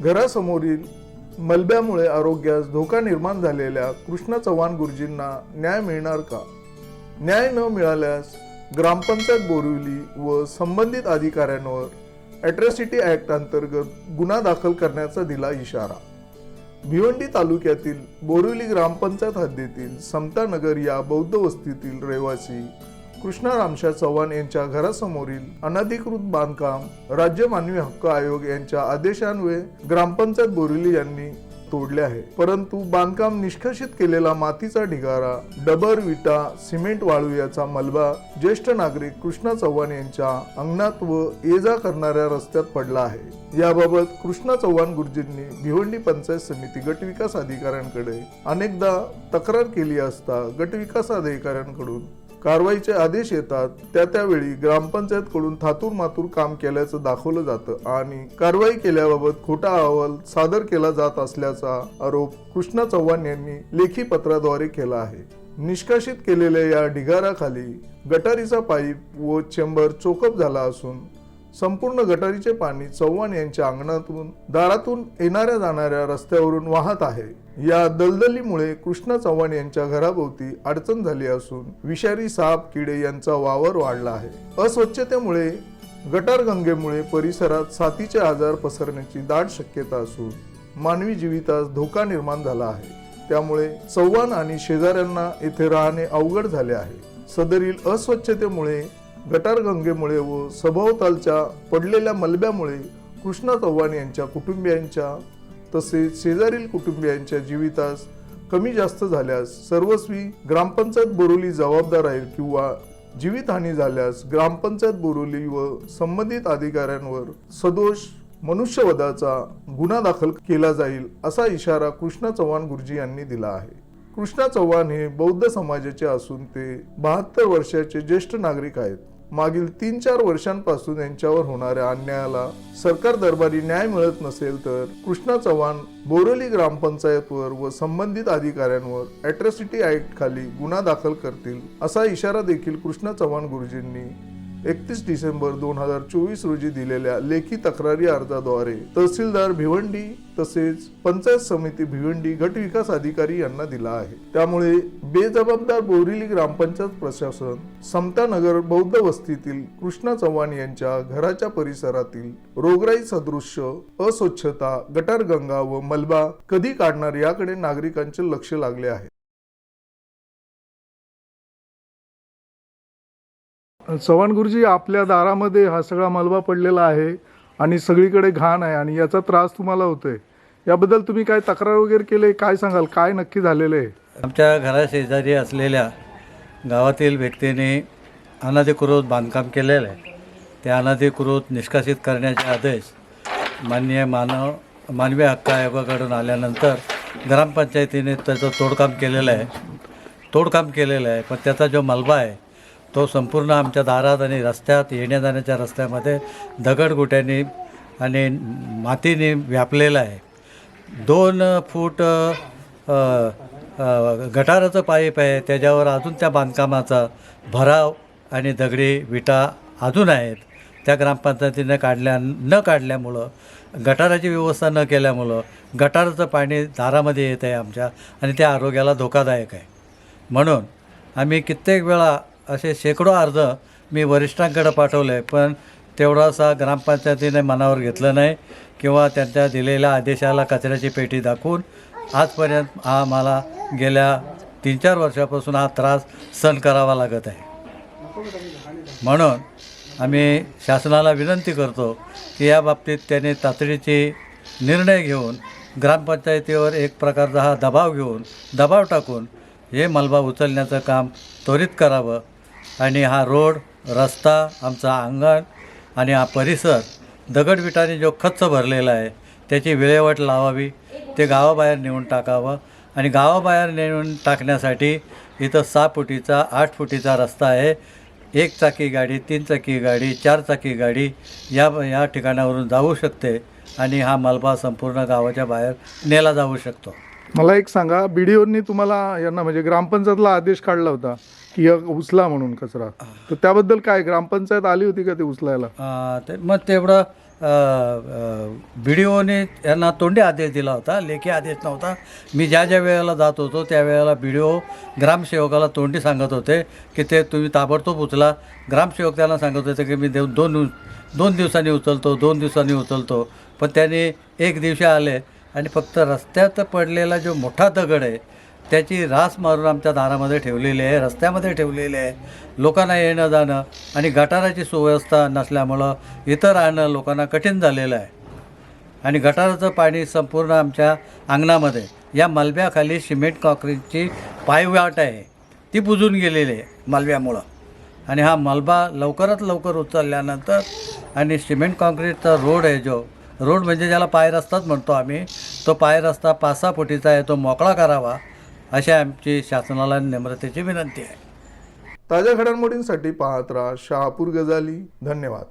घरासमोरील मलब्यामुळे आरोग्यास धोका निर्माण झालेल्या कृष्ण चव्हाण गुरुजींना न्याय मिळणार का? न्याय न मिळाल्यास ग्रामपंचायत बोरिवली व संबंधित अधिकाऱ्यांवर अॅट्रॉसिटी ॲक्ट अंतर्गत गुन्हा दाखल करण्याचा दिला इशारा. भिवंडी तालुक्यातील बोरिवली ग्रामपंचायत हद्दीतील समतानगर या बौद्ध वस्तीतील रहिवासी कृष्णा रामशा चव्हाण यांच्या घरासमोरील अनधिकृत बांधकाम राज्य मानवी हक्क आयोग यांच्या आदेशान्वये ग्रामपंचायत बोरिवली यांनी तोडले आहे. परंतु बांधकाम निष्कासित केलेला मातीचा ढिगारा डबर विटा सिमेंट वाळू याचा मलबा ज्येष्ठ नागरिक कृष्णा चव्हाण यांच्या अंगणात व ये जा करणाऱ्या रस्त्यात पडला आहे. याबाबत कृष्णा चव्हाण गुरुजींनी भिवंडी पंचायत समिती गट विकास अधिकाऱ्यांकडे अनेकदा तक्रार केली असता गट विकास अधिकाऱ्यांकडून कारवाईचे आदेश येतात त्या त्यावेळी ग्रामपंचायतकडून थातूर मातूर काम केल्याचं दाखवलं जातं आणि कारवाई केल्याबाबत खोटा अहवाल सादर केला जात असल्याचा आरोप कृष्णा चव्हाण यांनी लेखी पत्राद्वारे केला आहे. निष्कासित केलेल्या या ढिगाराखाली गटारीचा पाईप व चेंबर चोकअप झाला असून संपूर्ण गटारीचे पाणी चव्हाण यांच्या अंगणातून दारातून येणाऱ्या जाणाऱ्या रस्त्यावरून वाहत आहे. या दलदलीमुळे कृष्णा चव्हाण यांच्या घराभोवती अडचण झाली असून विषारी साप किडे यांचा वावर वाढला आहे. अस्वच्छतेमुळे गटारगंगेमुळे परिसरात साथीचे आजार पसरण्याची दाट शक्यता असून मानवी जीवितास धोका निर्माण झाला आहे. त्यामुळे चव्हाण आणि शेजाऱ्यांना येथे राहणे अवघड झाले आहे. सदरील अस्वच्छतेमुळे गटारगंगेमुळे व सभोवतालच्या पडलेल्या मलब्यामुळे कृष्णा चव्हाण यांच्या कुटुंबियांच्या तसेच शेजारील कुटुंबियांच्या जीवितास कमी जास्त झाल्यास सर्वस्वी ग्रामपंचायत बोरोली जबाबदार राहील किंवा जीवितहानी झाल्यास ग्रामपंचायत बोरोली व संबंधित अधिकाऱ्यांवर सदोष मनुष्यवधाचा गुन्हा दाखल केला जाईल असा इशारा कृष्णा चव्हाण गुरुजी यांनी दिला आहे. कृष्णा चव्हाण हे बौद्ध समाजाचे असून ते बहात्तर वर्षाचे ज्येष्ठ नागरिक आहेत. मागील तीन चार वर्षांपासून यांच्यावर होणाऱ्या अन्यायाला सरकार दरबारी न्याय मिळत नसेल तर कृष्णा चव्हाण बोरोली ग्रामपंचायतवर व संबंधित अधिकाऱ्यांवर अॅट्रॉसिटी ऍक्ट खाली गुन्हा दाखल करतील असा इशारा देखील कृष्णा चव्हाण गुरुजींनी एकतीस डिसेंबर दोन हजार चोवीस रोजी दिलेल्या लेखी तक्रारी अर्जाद्वारे तहसीलदार भिवंडी तसेच पंचायत समिती भिवंडी गट विकास अधिकारी यांना दिला आहे. त्यामुळे बेजबाबदार बोरिली ग्रामपंचायत प्रशासन समतानगर बौद्ध वस्तीतील कृष्णा चव्हाण यांच्या घराच्या परिसरातील रोगराई सदृश्य अस्वच्छता गटारगंगा व मलबा कधी काढणार याकडे नागरिकांचे लक्ष लागले आहे. चव्हाण गुरुजी आपल्या दारामध्ये हा सगळा मलबा पडलेला आहे आणि सगळीकडे घाण आहे आणि याचा त्रास तुम्हाला होतोय. याबद्दल तुम्ही काय तक्रार वगैरे केले? काय सांगाल? काय नक्की झालेलं आहे? आमच्या घराशेजारी असलेल्या गावातील व्यक्तीने अनाधिकृत बांधकाम केलेलं आहे. ते अनाधिकृत निष्कासित करण्याचे आदेश माननीय मानव मानवी हक्क आयोगाकडून आल्यानंतर ग्रामपंचायतीने त्याचं तोडकाम केलेलं आहे. तोडकाम केलेलं आहे. पण त्याचा जो मलबा आहे तो संपूर्ण आमच्या दारात आणि रस्त्यात येण्या जाण्याच्या रस्त्यामध्ये दगडगुट्यांनी आणि मातीने व्यापलेला आहे. दोन फूट गटाराचं पाईप आहे. त्याच्यावर अजून त्या बांधकामाचा भराव आणि दगडी विटा अजून आहेत. त्या ग्रामपंचायतीनं काढल्या न काढल्यामुळं गटाराची व्यवस्था न केल्यामुळं गटाराचं पाणी दारामध्ये येत आहे आमच्या आणि त्या आरोग्याला धोकादायक आहे. म्हणून आम्ही कित्येक वेळा असे शेकडो अर्ज मी वरिष्ठांकडे पाठवले पण तेवढासा ग्रामपंचायतीने मनावर घेतलं नाही किंवा त्यांच्या दिलेल्या आदेशाला कचऱ्याची पेटी दाखवून आजपर्यंत हा मला गेल्या तीन चार वर्षापासून हा त्रास सहन करावा लागत आहे. म्हणून आम्ही शासनाला विनंती करतो की या बाबतीत त्याने तातडीची निर्णय घेऊन ग्रामपंचायतीवर एक प्रकारचा हा दबाव घेऊन दबाव टाकून हे मलबा उचलण्याचं काम त्वरित करावं. आणि हा रोड रस्ता आमचा अंगण आणि हा परिसर दगडविटाने जो खच्च भरलेला आहे त्याची विल्हेवाट लावावी ते गावाबाहेर नेऊन टाकावं आणि गावाबाहेर नेऊन टाकण्यासाठी इथं सहा फुटीचा आठ फुटीचा रस्ता आहे. एक चाकी गाडी तीन चाकी गाडी चार चाकी गाडी या या ठिकाणावरून जाऊ शकते आणि हा मलबा संपूर्ण गावाच्या बाहेर नेला जाऊ शकतो. मला एक सांगा बी डीओनी तुम्हाला यांना म्हणजे ग्रामपंचायतला आदेश काढला होता. की उचला म्हणून कचरा. तर त्याबद्दल काय? ग्रामपंचायत आली होती का ते उचलायला? अं, ते मग तेवढं बी डी ओने यांना तोंडी आदेश दिला होता लेखी आदेश नव्हता. मी ज्या ज्या वेळेला जात होतो त्यावेळेला बी डी ओ ग्रामसेवकाला तोंडी सांगत होते की ते तुम्ही ताबडतोब उचला. ग्रामसेवक त्यांना सांगत होते की मी देव दोन दोन दिवसांनी उचलतो दोन दिवसांनी उचलतो. पण त्याने एक दिवशी आले आणि फक्त रस्त्यात पडलेला जो मोठा दगड आहे त्याची रास मारून आमच्या दारामध्ये ठेवलेली आहे रस्त्यामध्ये ठेवलेली आहे. लोकांना येणं जाणं आणि गटाराची सुव्यवस्था नसल्यामुळं इथं राहणं लोकांना कठीण झालेलं आहे. आणि गटाराचं पाणी संपूर्ण आमच्या अंगणामध्ये या मलब्याखाली सिमेंट कॉक्रीटची पायवाट आहे. ती बुजून गेलेली आहे मलब्यामुळं. आणि हा मलबा लवकरात लवकर उचलल्यानंतर आणि सिमेंट कॉन्क्रीटचा रोड आहे जो रोड म्हणजे ज्याला पाय रस्ताच म्हणतो आम्ही तो पाय रस्ता पाच सहा फुटीचा आहे तो मोकळा करावा. अशा आमची शासनाला नम्रतेची विनंती आहे. ताज्या घडामोडींसाठी पाहत राहा शहापूर गजाली. धन्यवाद.